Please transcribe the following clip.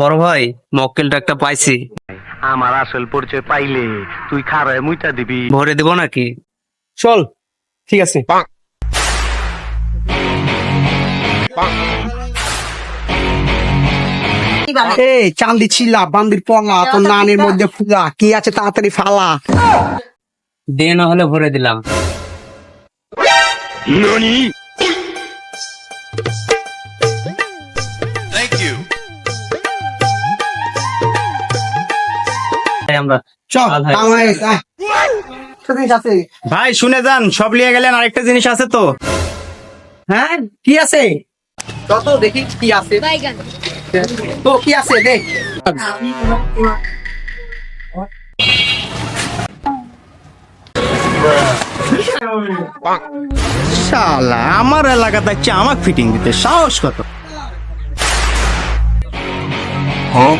বড় ভাই মক্কেলটা একটা পাইছি। আমার আসল পরিচয় পাইলে তুই খারায় মুইটা দিবি। ভরে দেবো নাকি? চল ঠিক আছে। এই চান্দি ছিলা বান্দির পলা তোর নানের মধ্যে ফুলা কি আছে তাড়াতাড়ি ফালা। দে না হলে ভরে দিলাম। আমরা ভাই। শুনে যান সব লিয়ে গেলেন আরেকটা জিনিস আছে তো। হ্যাঁ কি আছে? যত দেখি কি আছে। তো কি আছে দেখ শালা আমার এলাকাতে হচ্ছে আমাকে ফিটিং দিতে সাহস কত? Huh?